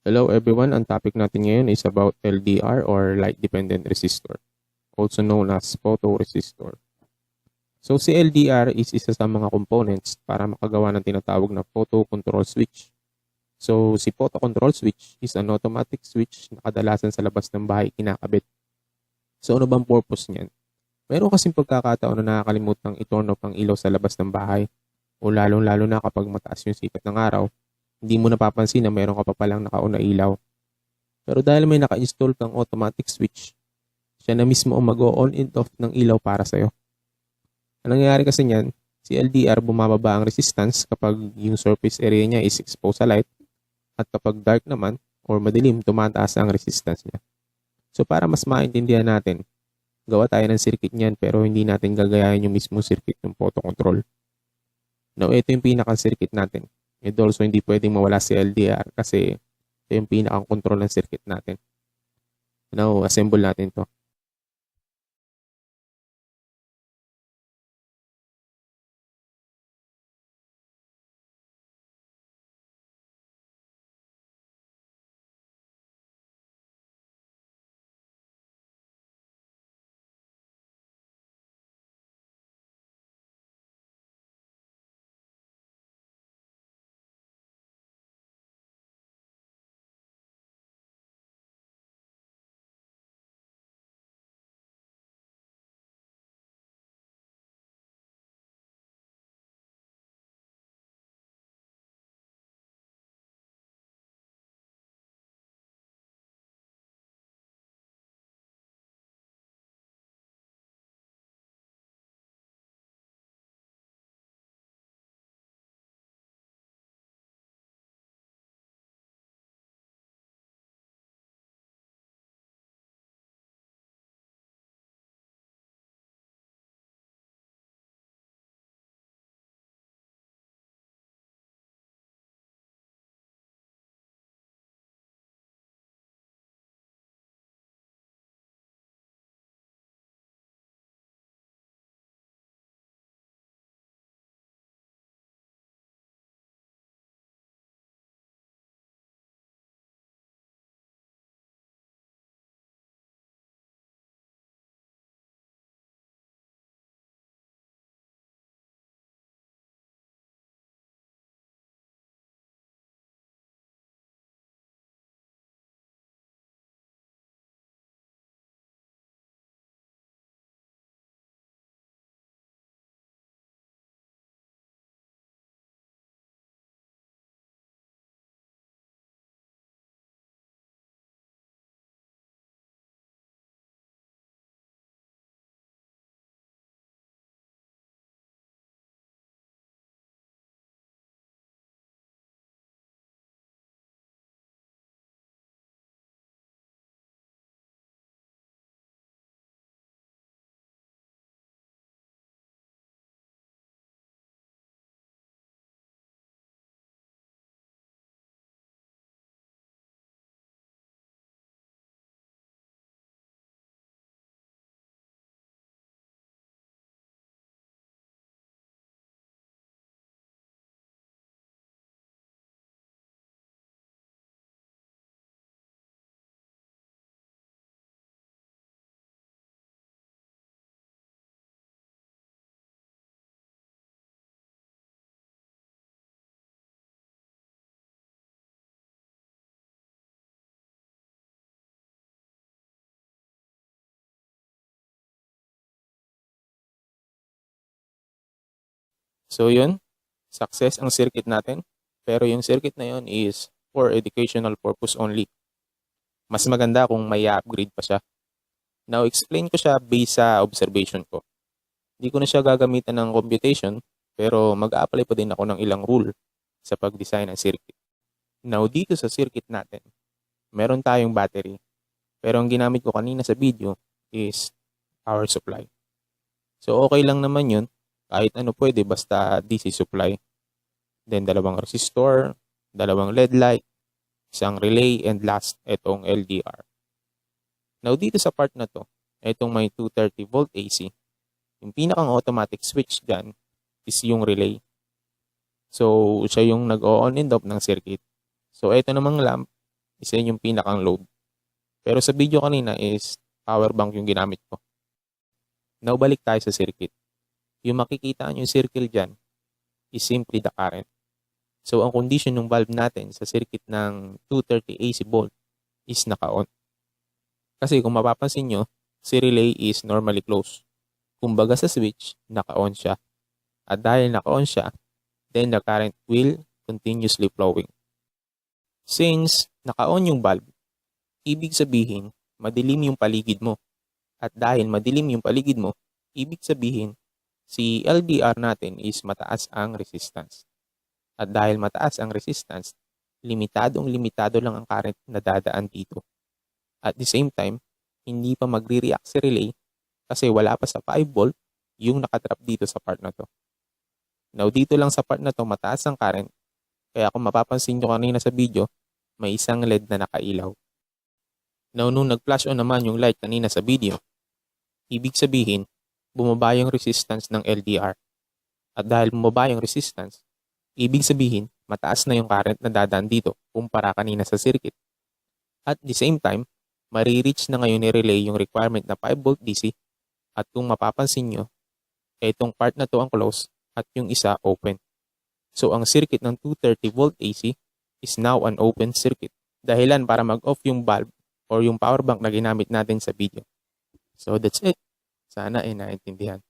Hello everyone, ang topic natin ngayon is about LDR or light dependent resistor, also known as photoresistor. So si LDR is isa sa mga components para makagawa ng tinatawag na photo control switch. So si photo control switch is an automatic switch na kadalasan sa labas ng bahay kinakabit. So ano bang purpose niyan? Meron kasing pagkakataon na nakakalimutang i-turn off ang ilaw sa labas ng bahay o lalong-lalo na kapag mataas yung sikat ng araw hindi mo napapansin na meron ka pa palang nakauna ilaw. Pero dahil may naka-install kang automatic switch, siya na mismo ang mag-on and off ng ilaw para sa'yo. Ang nangyayari kasi niyan, si LDR bumababa ang resistance kapag yung surface area niya is exposed sa light at kapag dark naman or madilim, tumataas ang resistance niya. So para mas maintindihan natin, gawa tayo ng circuit niyan pero hindi natin gagayahin yung mismo circuit ng photo control. Now, ito yung pinaka-circuit natin. And also, hindi pwedeng mawala si LDR kasi ito yung pinakang control ng circuit natin. Now, assemble natin to. So yun, success ang circuit natin. Pero yung circuit na yun is for educational purpose only. Mas maganda kung may upgrade pa siya. Now, explain ko siya based sa observation ko. Hindi ko na siya gagamitan ng computation, pero mag-apply pa din ako ng ilang rule sa pag-design ng circuit. Now, dito sa circuit natin, meron tayong battery. Pero ang ginamit ko kanina sa video is power supply. So, okay lang naman yun kahit ano pwede basta DC supply. Then dalawang resistor, dalawang LED light, isang relay, and last, itong LDR. Now dito sa part na to, itong may 230 volt AC, yung pinakang automatic switch dyan is yung relay. So siya yung nag-on and off ng circuit. So ito namang lamp isa yun yung pinakang load. Pero sa video kanina is power bank yung ginamit ko. Now, balik tayo sa circuit. Yung makikita nyo yung circle dyan is simply the current. So, ang condition ng valve natin sa circuit ng 230 AC volt is naka-on. Kasi kung mapapansin nyo, si relay is normally closed. Kumbaga sa switch, naka-on siya. At dahil naka-on siya, then the current will continuously flowing. Since naka-on yung valve, ibig sabihin, madilim yung paligid mo. At dahil madilim yung paligid mo, ibig sabihin, si LDR natin is mataas ang resistance. At dahil mataas ang resistance, limitadong limitado lang ang current na dadaan dito. At the same time, hindi pa magre-react si relay kasi wala pa sa 5 volt yung nakatrap dito sa part na to. Now, dito lang sa part na to, mataas ang current. Kaya kung mapapansin nyo kanina sa video, may isang LED na nakailaw. Now, nung nag-flash on naman yung light kanina sa video, ibig sabihin, bumaba yung resistance ng LDR. At dahil bumaba yung resistance, ibig sabihin, mataas na yung current na dadaan dito kumpara kanina sa circuit. At the same time, marireach na ngayon ni relay yung requirement na 5 volt DC at kung mapapansin nyo, itong part na to ang close at yung isa open. So ang circuit ng 230 volt AC is now an open circuit. Dahilan para mag-off yung bulb or yung power bank na ginamit natin sa video. So that's it. Sana ay naintindihan.